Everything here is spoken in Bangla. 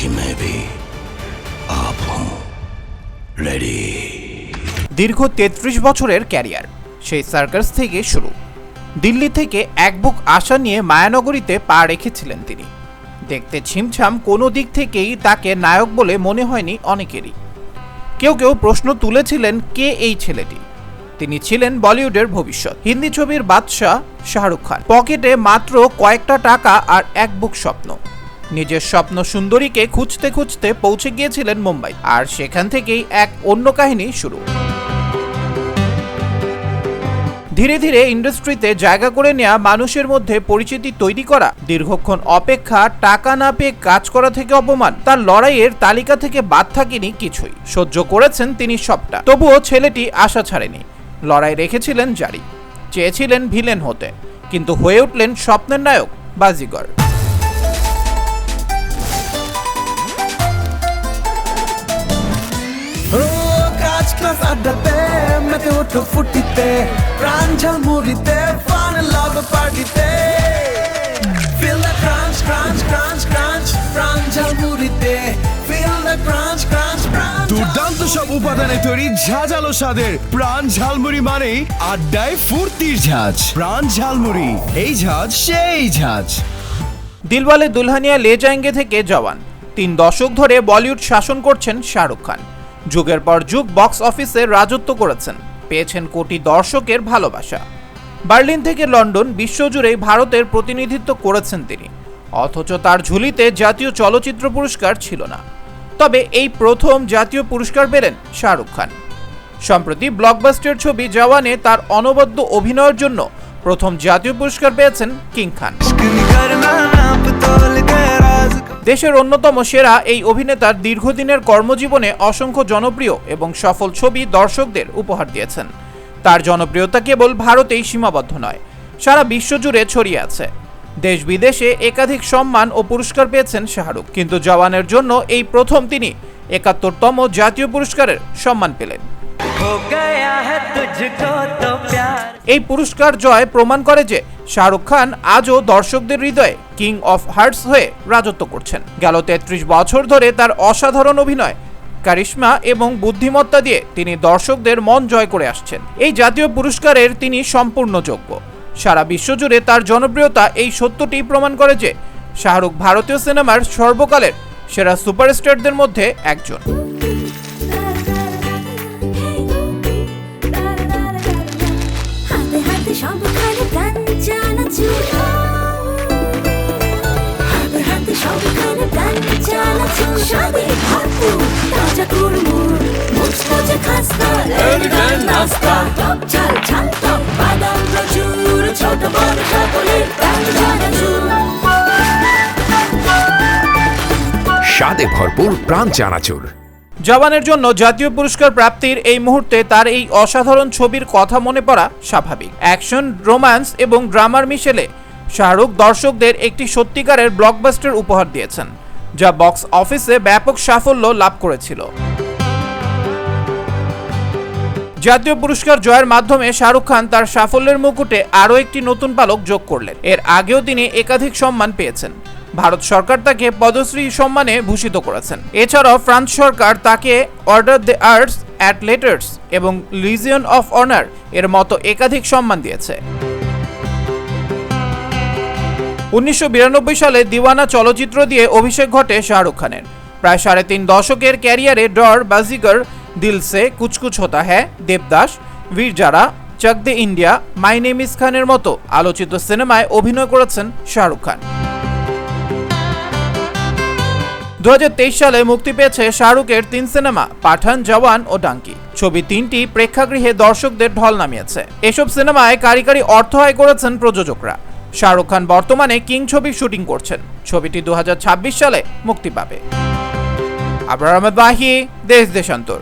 कि मैं भी आप हूं रेडी দীর্ঘ তেত্রিশ বছরের ক্যারিয়ার সেই সার্কাস থেকে শুরু দিল্লি থেকে এক বুক আশা নিয়ে মায়ানগরীতে পা রেখেছিলেন তিনি দেখতে ছিমছাম কোনো দিক থেকেই তাকে নায়ক বলে মনে হয়নি অনেকেরই কেউ কেউ প্রশ্ন তুলেছিলেন কে এই ছেলেটি তিনি ছিলেন বলিউডের ভবিষ্যৎ হিন্দি ছবির বাদশাহ শাহরুখ খান পকেটে মাত্র কয়েকটা টাকা আর এক বুক স্বপ্ন নিজের স্বপ্ন সুন্দরীকে খুঁজতে খুঁজতে পৌঁছে গিয়েছিলেন মুম্বাই। আর সেখান থেকেই এক অন্য কাহিনী শুরু। ধীরে ধীরে ইন্ডাস্ট্রিতে জায়গা করে নেওয়া মানুষের মধ্যে পরিচিতি তৈরি করা, দীর্ঘক্ষণ অপেক্ষা, টাকা না পেয়ে কাজ করা থেকে অপমান, তার লড়াইয়ের তালিকা থেকে বাদ থাকেনি কিছুই। সহ্য করেছেন তিনি সবটা। তবুও ছেলেটি আশা ছাড়েনি। লড়াই রেখেছিলেন জারি। চেয়েছিলেন ভিলেন হতে। কিন্তু হয়ে উঠলেন স্বপ্নের নায়ক বাজিগর। ওঠো ফুটিতে প্রাণ ঝালমুড়িতে ফান লাভ পার্টিতে fill the crunch crunch crunch crunch Pran ঝালমুড়িতে fill the crunch crunch crunch দুর্দান্ত সব উপাদানে তৈরি ঝাঁঝালো স্বাদের প্রাণ ঝালমুড়ি মানেই আড্ডায় ফুর্তির ঝাঁজ। প্রাণ ঝালমুড়ি এই ঝাঁজ সেই ঝাঁজ। দিলওয়ালে দুলহানিয়া লে জায়েঙ্গে থেকে জওয়ান। তিন দশক ধরে বলিউড শাসন করছেন শাহরুখ খান। যুগের পর যুগ বক্স অফিসে রাজত্ব করেছেন। পেয়েছেন কোটি দর্শকের ভালোবাসা। বার্লিন থেকে লন্ডন বিশ্বজুড়ে ভারতের প্রতিনিধিত্ব করেছেন তিনি। অথচ তার ঝুলিতে জাতীয় চলচ্চিত্র পুরস্কার ছিল না। তবে এই প্রথম জাতীয় পুরস্কার পেলেন শাহরুখ খান। সম্প্রতি ব্লকবাস্টার ছবি জওয়ানে তার অনবদ্য অভিনয়ের জন্য প্রথম জাতীয় পুরস্কার পেয়েছেন কিং খান। দেশের অন্যতম সেরা এই অভিনেতার দীর্ঘদিনের কর্মজীবনে অসংখ্য জনপ্রিয় এবং সফল ছবি দর্শকদের উপহার দিয়েছেন। তার জনপ্রিয়তা কেবল ভারতেই সীমাবদ্ধ নয়, সারা বিশ্বজুড়ে ছড়িয়ে আছে। দেশ বিদেশে একাধিক সম্মান ও পুরস্কার পেয়েছেন শাহরুখ, কিন্তু জওয়ানের জন্য এই প্রথম তিনি একাত্তরতম জাতীয় পুরস্কারের সম্মান পেলেন। এই পুরস্কার জয় প্রমাণ করে যে শাহরুখ খান আজও দর্শকদের হৃদয়ে কিং অফ হার্টস হয়ে রাজত্ব করছেন। গেল তেত্রিশ বছর ধরে তার অসাধারণ অভিনয়, কারিশ্মা এবং বুদ্ধিমত্তা দিয়ে তিনি দর্শকদের মন জয় করে আসছেন। এই জাতীয় পুরস্কারের তিনি সম্পূর্ণ যোগ্য। সারা বিশ্বজুড়ে তার জনপ্রিয়তা এই সত্যটি প্রমাণ করে যে শাহরুখ ভারতীয় সিনেমার সর্বকালের সেরা সুপারস্টারদের মধ্যে একজন। স্বাদে ভরপুর তাজা মুচমুচে খাস্তা এলিগান নাস্তা টক ঝাল ঝাল টক বাদাম প্রচুর ছোট বড় সকলের প্রাণ স্বাদে ভরপুর প্রাণ চানাচুর। জওয়ানের জন্য জাতীয় পুরস্কার প্রাপ্তির এই মুহূর্তে তার এই অসাধারণ ছবির কথা মনে পড়া স্বাভাবিক। অ্যাকশন রোম্যান্স এবং ড্রামার মিশেলে শাহরুখ দর্শকদের একটি সত্যিকারের ব্লকবাস্টার উপহার দিয়েছেন। যা বক্স অফিসে ব্যাপক সাফল্য লাভ করেছিল। জাতীয় পুরস্কার জয়ের মাধ্যমে শাহরুখ খান তার সাফল্যের মুকুটে আরও একটি নতুন পালক যোগ করলেন। এর আগেও তিনি একাধিক সম্মান পেয়েছেন। ভারত সরকার তাকে পদ্মশ্রী সম্মানে ভূষিত করেছেন। এছাড়াও ফ্রান্স সরকার তাকে order the arts at letters এবং লিজিয়ন অফ অনার এর মতো একাধিক সম্মান দিয়েছে। উনিশশো বিরানব্বই সালে দিওয়ানা চলচ্চিত্র দিয়ে অভিষেক ঘটে শাহরুখ খানের। প্রায় সাড়ে তিন দশকের ক্যারিয়ারে ডর, বাজিগর, দিলসে, কুচকুচ হতা হ্যায়, দেবদাস বীর জারা চক দে ইন্ডিয়া, মাই নেম ইস খানের মতো আলোচিত সিনেমায় অভিনয় করেছেন শাহরুখ খান। দু হাজার তেইশ সালে মুক্তি পেয়েছে শাহরুখের তিন সিনেমা, পাঠান, জওয়ান ও ডাঙ্কি। ছবি তিনটি প্রেক্ষাগৃহে দর্শকদের ঢল নামিয়েছে। এসব সিনেমায় কারি কারি অর্থ আয় করেছেন প্রযোজকরা। শাহরুখ খান বর্তমানে কিং ছবির শুটিং করছেন। ছবিটি দু হাজার ছাব্বিশ সালে মুক্তি পাবে। আবরার আহমেদ বাহি, দেশ দেশান্তর।